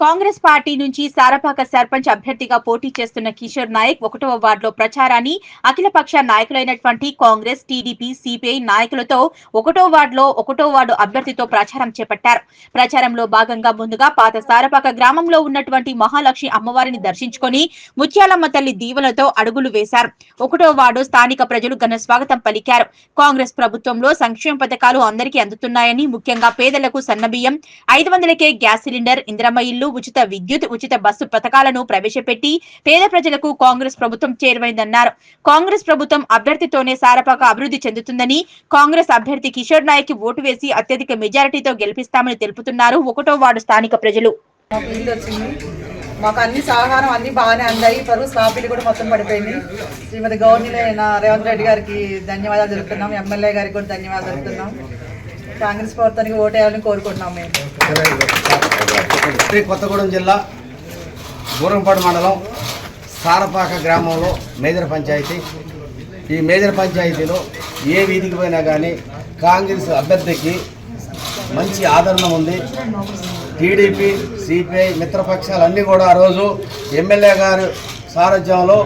Congress party నుంచి సారపాక సర్పంచ్ అభ్యర్థిగా పోటీ చేస్తున్న కిషోర్ నాయక్ ఒకటవ వార్డులో ప్రచారాన్ని అఖిలపక్ష నాయకులైనటువంటి కాంగ్రెస్ టీడీపీ సిపిఐ నాయకులతో ఒకటో వార్డులో ఒకటో వార్డు అభ్యర్థితో ప్రచారం చేపట్టారు. ప్రచారంలో భాగంగా ముందుగా పాత సారపాక గ్రామంలో ఉన్నటువంటి మహాలక్ష్మి అమ్మవారిని దర్శించుకొని ముత్యాలమ్మ తల్లి దీవెలతో అడుగులు వేశారు. ఒకటో వార్డు స్థానిక ప్రజలు ఘన స్వాగతం పలికారు. కాంగ్రెస్ ప్రభుత్వంలో సంక్షేమ పథకాలు అందరికీ అందుతున్నాయని ముఖ్యంగా పేదలకు సన్నబియ్యం ఐదు వందలకే గ్యాస్ సిలిండర్ ఇంద్రమ ఇల్లు ఉచిత విద్యుత్ ఉచిత బస్సు పథకాలను ప్రవేశపెట్టి పేద ప్రజలకు కాంగ్రెస్ ప్రభుత్వం చేరువైందన్నారు. కాంగ్రెస్ ప్రభుత్వం అభ్యర్థితోనే సారపాక అభివృద్ధి చెందుతుందని కాంగ్రెస్ అభ్యర్థి కిషోర్ నాయక్ ఓటు వేసి అత్యధిక మెజారిటీతో గెలిపిస్తామని తెలుపుతున్నారు ఒకటో వార్డు స్థానిక ప్రజలు. మాకు అన్ని సహకారం అన్ని బాగానే అందాయి. పరువు స్లాబీలు కూడా మొత్తం పడిపోయింది. శ్రీమతి గవర్నీలే నా రేవంత్ రెడ్డి గారికి ధన్యవాదాలు జరుపుతున్నాం ఎమ్మెల్యే గారికి కూడా ధన్యవాదాలు జరుపుతున్నాం కాంగ్రెస్ ప్రభుత్వానికి ఓటేయాలని కోరుకుంటున్నాం మేము. శ్రీ కొత్తగూడెం జిల్లా దూరంపాడు మండలం సారపాక గ్రామంలో మేజర్ పంచాయతీ. ఈ మేజర్ పంచాయతీలో ఏ వీధికి పోయినా కానీ కాంగ్రెస్ అభ్యర్థికి మంచి ఆదరణ ఉంది. టీడీపీ సిపిఐ మిత్రపక్షాలు అన్నీ కూడా ఆ రోజు ఎమ్మెల్యే గారు సారథ్యంలో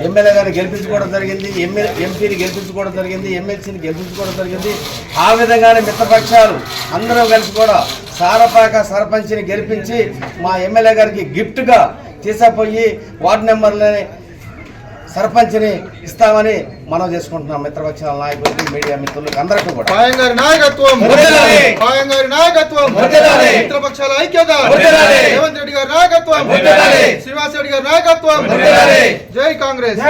ఎమ్మెల్యే గారిని గెలిపించుకోవడం జరిగింది ఎమ్మెల్యే ఎంపీని గెలిపించుకోవడం జరిగింది ఎమ్మెల్సీని గెలిపించుకోవడం జరిగింది. ఆ విధంగానే మిత్రపక్షాలు అందరం కలిసి కూడా సారపాక సర్పంచ్ని గెలిపించి మా ఎమ్మెల్యే గారికి గిఫ్ట్గా తీసుకుపోయి వార్డు నెంబర్లని సర్పంచ్ని ఇస్తామని మనం చేసుకుంటున్నాం మిత్రపక్షాల నాయకులకి మీడియా మిత్రులకి అందరికీ కూడా. గారి! నాయకత్వం గారి! నాయకత్వం. మిత్రపక్షాల ఐక్యత గారి నాయకత్వం. రెడ్డి గారి నాయకత్వం. జై కాంగ్రెస్.